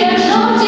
як жовт